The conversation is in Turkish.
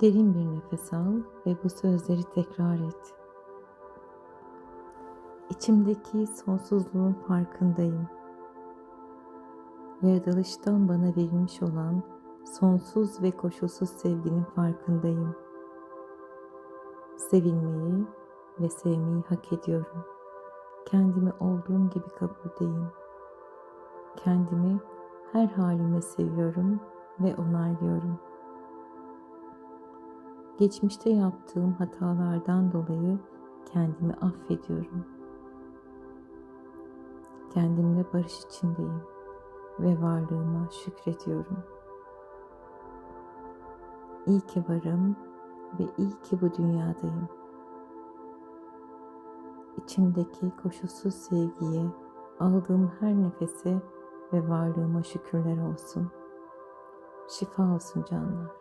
Derin bir nefes al ve bu sözleri tekrar et. İçimdeki sonsuzluğun farkındayım. Yaratılıştan bana verilmiş olan sonsuz ve koşulsuz sevginin farkındayım. Sevilmeyi ve sevmeyi hak ediyorum. Kendimi olduğum gibi kabuldeyim. Kendimi her halimle seviyorum ve onaylıyorum. Geçmişte yaptığım hatalardan dolayı kendimi affediyorum. Kendimle barış içindeyim ve varlığıma şükrediyorum. İyi ki varım ve iyi ki bu dünyadayım. İçimdeki koşulsuz sevgiye, aldığım her nefese ve varlığıma şükürler olsun. Şifa olsun canlar.